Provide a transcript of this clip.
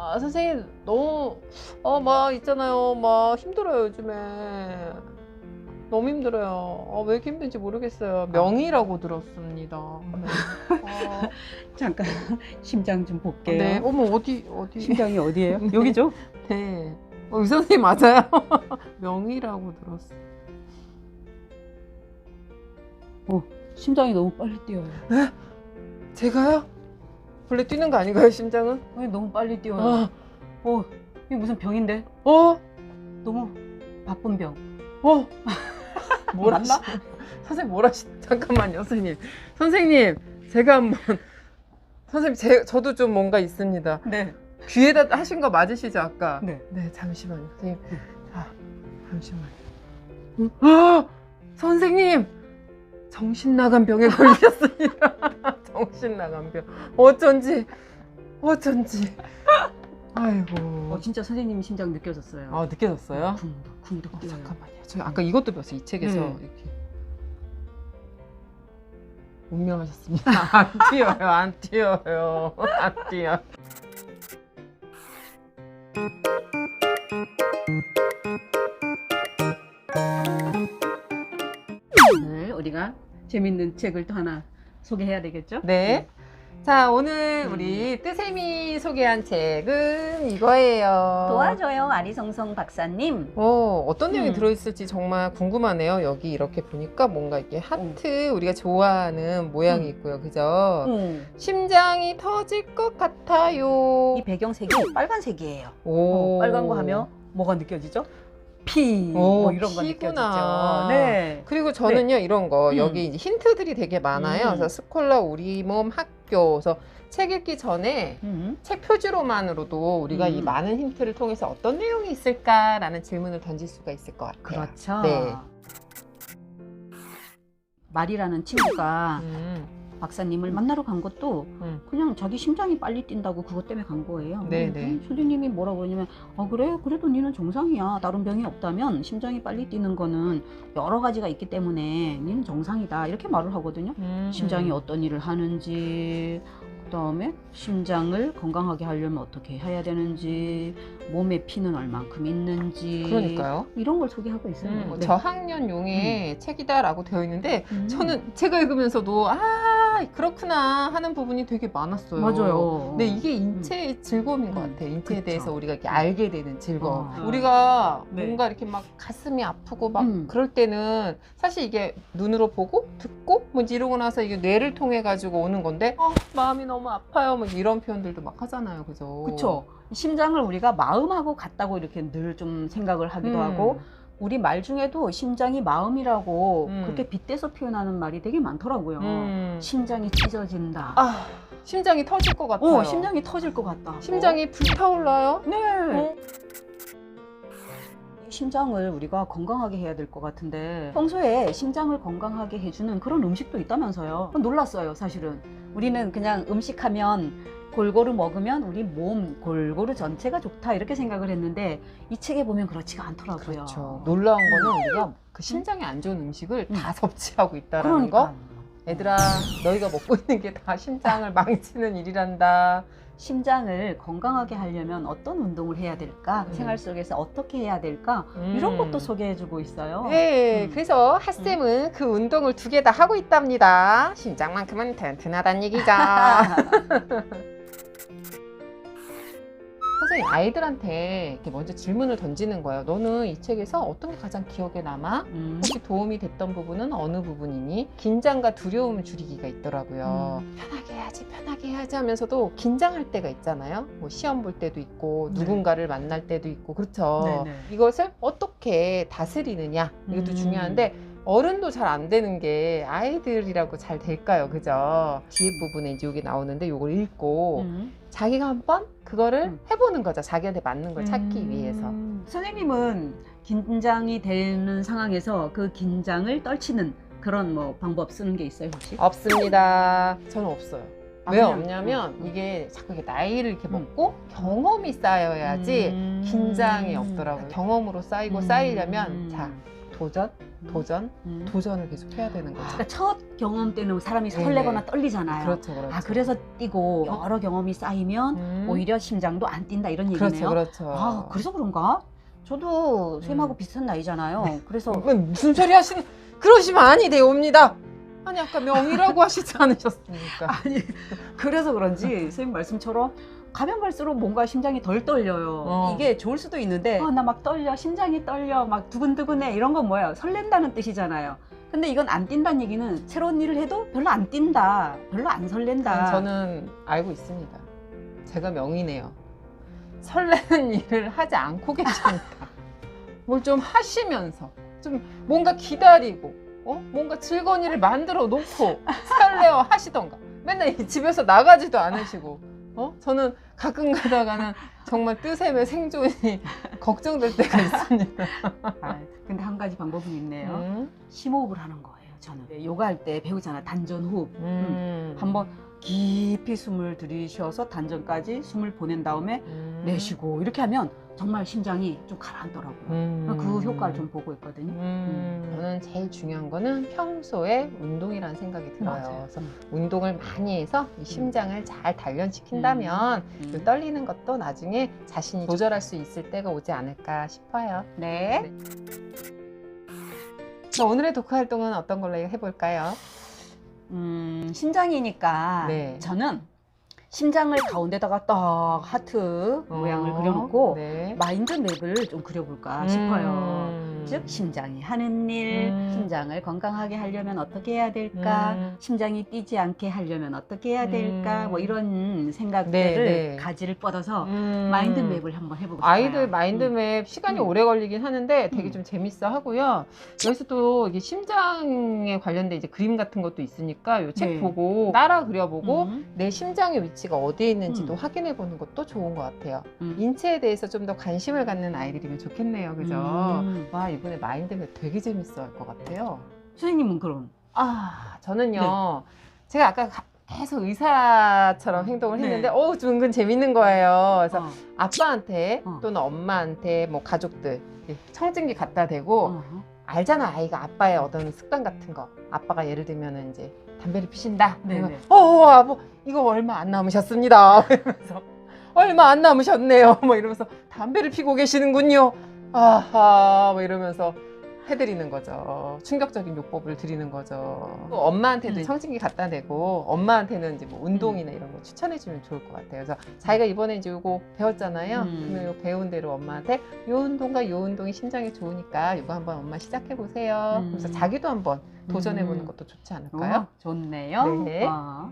아 선생님 너무 어막 있잖아요. 막 힘들어요 요즘에. 너무 힘들어요. 어, 왜 이렇게 힘든지 모르겠어요. 명의라고 들었습니다. 네. 어, 잠깐 심장 좀 볼게요. 네 어머 어디 어디? 심장이 어디예요? 네. 여기죠? 네. 어, 이 선생님 맞아요? 명의라고 들었어. 심장이 너무 빨리 뛰어요. 제가요 원래 뛰는 거 아닌가요 심장은 왜 너무 빨리 뛰어요? 어, 어, 이게 무슨 병인데? 어, 너무 바쁜 병. 어. 뭐라 맞나? 하시- 선생님 뭐라 하시 잠깐만요 선생님 선생님 제가 한번 선생님 제, 저도 좀 뭔가 있습니다 네. 귀에다 하신 거 맞으시죠 아까 네. 네 잠시만요 선생님 자 잠시만요 음, 아 선생님 정신 나간 병에 걸리셨습니다 정신 나간 병 어쩐지 어쩐지 아이고 어, 진짜 선생님 심장 느껴졌어요. 아 느껴졌어요? 쿵덕 쿵덕 어, 뛰어요. 잠깐만요. 저 아까 이것도 배웠어요. 이 책에서 네. 이렇게 운명하셨습니다. 안 뛰어요, 안 뛰어요, 안 뛰어. 재밌는 책을 또 하나 소개해야 되겠죠? 네. 자 오늘 음. 우리 뜨샘이 소개한 책은 이거예요. 도와줘요 아리성성 박사님. 어, 어떤 내용이 음. 들어있을지 정말 궁금하네요. 여기 이렇게 보니까 뭔가 이렇게 하트 우리가 좋아하는 모양이 음. 있고요. 그죠? 음. 심장이 터질 것 같아요. 이 배경색이 빨간색이에요. 오. 어, 빨간 거 하면 뭐가 느껴지죠? 피, 오, 뭐 이런 거 피구나. 느껴지죠. 네. 그리고 저는요 이런 거 음. 여기 이제 힌트들이 되게 많아요. 음. 그래서 스콜라 우리 몸 학교 그래서 책 읽기 전에 음. 책 표지로만으로도 우리가 이 음. 많은 힌트를 통해서 어떤 내용이 있을까라는 질문을 던질 수가 있을 것 같아요. 그렇죠. 네. 말이라는 친구가 음, 박사님을 만나러 간 것도 음. 그냥 자기 심장이 빨리 뛴다고 그것 때문에 간 거예요. 네, 근데 네. 선생님이 뭐라고 그러냐면 아 그래 그래도 니는 정상이야 다른 병이 없다면 심장이 빨리 뛰는 거는 여러 가지가 있기 때문에 니는 정상이다 이렇게 말을 하거든요. 음. 심장이 어떤 일을 하는지 그 다음에 심장을 건강하게 하려면 어떻게 해야 되는지 몸에 피는 얼만큼 있는지 그러니까요. 이런 걸 소개하고 있어요. 음, 네. 저학년용의 책이다라고 되어 있는데 음. 저는 책을 읽으면서도 아 그렇구나 하는 부분이 되게 많았어요. 맞아요. 근데 이게 인체의 즐거움인 것 음, 같아요. 인체에 그쵸. 대해서 우리가 이렇게 알게 되는 즐거움. 어. 우리가 네. 뭔가 이렇게 막 가슴이 아프고 막 음. 그럴 때는 사실 이게 눈으로 보고 듣고 뭐 이러고 나서 이게 뇌를 통해 가지고 오는 건데 어, 마음이 너무 아파요. 뭐 이런 표현들도 막 하잖아요. 그죠? 그쵸. 심장을 우리가 마음하고 같다고 이렇게 늘 좀 생각을 하기도 음. 하고 우리 말 중에도 심장이 마음이라고 음. 그렇게 빗대서 표현하는 말이 되게 많더라고요. 음. 심장이 찢어진다. 아, 심장이 터질 것 같아요. 어, 심장이 터질 것 같다. 심장이 불타올라요? 네. 어? 이 심장을 우리가 건강하게 해야 될 것 같은데 평소에 심장을 건강하게 해주는 그런 음식도 있다면서요. 놀랐어요, 사실은. 우리는 그냥 음식하면 골고루 먹으면 우리 몸 골고루 전체가 좋다 이렇게 생각을 했는데 이 책에 보면 그렇지가 않더라고요. 그렇죠. 놀라운 거는 우리가 그 심장에 안 좋은 음식을 음. 다 섭취하고 있다라는 그러니까 거. 얘들아, 너희가 먹고 있는 게 다 심장을 망치는 일이란다. 심장을 건강하게 하려면 어떤 운동을 해야 될까? 음. 생활 속에서 어떻게 해야 될까? 음. 이런 것도 소개해주고 있어요. 네, 음. 그래서 핫쌤은 그 운동을 두 개 다 하고 있답니다. 심장만큼은 튼튼하단 얘기죠. 선생님, 아이들한테 이렇게 먼저 질문을 던지는 거예요. 너는 이 책에서 어떤 게 가장 기억에 남아? 음. 혹시 도움이 됐던 부분은 어느 부분이니? 긴장과 두려움 줄이기가 있더라고요. 음. 편하게 해야지, 편하게 해야지 하면서도 긴장할 때가 있잖아요. 뭐 시험 볼 때도 있고, 네. 누군가를 만날 때도 있고, 그렇죠. 네네. 이것을 어떻게 다스리느냐, 이것도 음. 중요한데, 어른도 잘 안 되는 게 아이들이라고 잘 될까요? 그죠? 뒤에 부분에 이제 여기 나오는데, 이걸 읽고, 음. 자기가 한번 그거를 음. 해보는 거죠. 자기한테 맞는 걸 찾기 음. 위해서. 선생님은 긴장이 되는 상황에서 그 긴장을 떨치는 그런 뭐 방법 쓰는 게 있어요 혹시? 없습니다. 저는 없어요. 아, 왜 그냥, 없냐면 음, 음. 이게 자꾸 이렇게 나이를 이렇게 음. 먹고 경험이 쌓여야지 음. 긴장이 없더라고요. 경험으로 쌓이고 음. 쌓이려면 자 도전, 도전, 음. 도전을 계속 해야 되는 거죠. 그러니까 첫 경험 때는 사람이 네네. 설레거나 떨리잖아요. 그렇죠, 그렇죠. 아 그래서 뛰고 여러 경험이 쌓이면 음. 오히려 심장도 안 뛴다 이런 얘기네요. 그렇죠, 그렇죠. 아 그래서 그런가? 저도 쌤하고 음. 비슷한 나이잖아요. 그래서 뭐, 무슨 소리 하시는? 그러시면 아니 되옵니다. 아니 아까 명이라고 하시지 않으셨습니까? 아니 그래서 그런지 쌤 말씀처럼 가면 갈수록 뭔가 심장이 덜 떨려요. 어. 이게 좋을 수도 있는데 아, 나막 떨려 심장이 떨려 막 두근두근해 이런 건 뭐예요? 설렌다는 뜻이잖아요. 근데 이건 안 뛴다는 얘기는 새로운 일을 해도 별로 안 뛴다, 별로 안 설렌다. 저는 알고 있습니다. 제가 명이네요. 설레는 일을 하지 않고 계십니다. 뭘 좀 하시면서 좀 뭔가 기다리고 어? 뭔가 즐거운 일을 만들어 놓고 설레어 하시던가 맨날 이 집에서 나가지도 않으시고 어? 저는 가끔 가다가는 정말 뜨샘의 생존이 걱정될 때가 있습니다. 아, 근데 한 가지 방법은 있네요. 음. 심호흡을 하는 거예요. 저는 네, 요가 할 때 배우잖아 단전 호흡. 음. 한번 깊이 숨을 들이쉬어서 단전까지 숨을 보낸 다음에 음. 내쉬고 이렇게 하면 정말 심장이 좀 가라앉더라고요. 음. 그 효과를 좀 보고 있거든요. 음, 저는 제일 중요한 거는 평소에 운동이라는 생각이 들어요. 맞아요. 그래서 운동을 많이 해서 이 심장을 잘 단련시킨다면 음. 그 떨리는 것도 나중에 자신이 조절할 수 있을 때가 오지 않을까 싶어요. 네. 자, 오늘의 독후 활동은 어떤 걸로 해볼까요? 음, 심장이니까 네. 저는 심장을 가운데다가 딱 하트 모양을 그려놓고 네. 마인드 맵을 좀 그려볼까 싶어요. 음. 즉 심장이 하는 일, 음. 심장을 건강하게 하려면 어떻게 해야 될까, 음. 심장이 뛰지 않게 하려면 어떻게 해야 될까, 음. 뭐 이런 생각들을 네, 네. 가지를 뻗어서 음. 마인드 맵을 한번 해보고 싶어요. 아이들 마인드맵 음. 시간이 음. 오래 걸리긴 하는데 되게 음. 좀 재밌어 하고요. 여기서 또 이게 심장에 관련된 이제 그림 같은 것도 있으니까 이책 네. 보고 따라 그려보고 음. 내 심장의 위치가 어디에 있는지도 음. 확인해 보는 것도 좋은 것 같아요. 음. 인체에 대해서 좀 더 관심을 갖는 아이들이면 좋겠네요. 그죠? 음. 와, 이번에 마인드맵 되게 재밌어 할 것 같아요. 선생님은 그럼? 아, 저는요. 제가 아까 가- 계속 의사처럼 행동을 네. 했는데, 어, 좀 은근 재밌는 거예요. 그래서 어. 아빠한테 어. 또는 엄마한테 뭐 가족들 이렇게 청진기 갖다 대고 어. 알잖아 아이가 아빠의 어떤 습관 같은 거 아빠가 예를 들면은 이제 담배를 피신다 네네. 그러면 어 아버 이거 얼마 안 남으셨습니다 이러면서 얼마 안 남으셨네요 뭐 이러면서 담배를 피고 계시는군요 아하 뭐 이러면서 해드리는 거죠 충격적인 요법을 드리는 거죠 또 엄마한테도 음. 청진기 갖다 대고 엄마한테는 이제 뭐 운동이나 이런 거 추천해주면 좋을 것 같아요 그래서 자기가 이번에 이제 요거 배웠잖아요 음. 그러면 요 배운 대로 엄마한테 요 운동과 요 운동이 심장에 좋으니까 이거 한번 엄마 시작해 보세요 음. 그래서 자기도 한번 도전해 보는 음. 것도 좋지 않을까요? 어, 좋네요. 네. 어.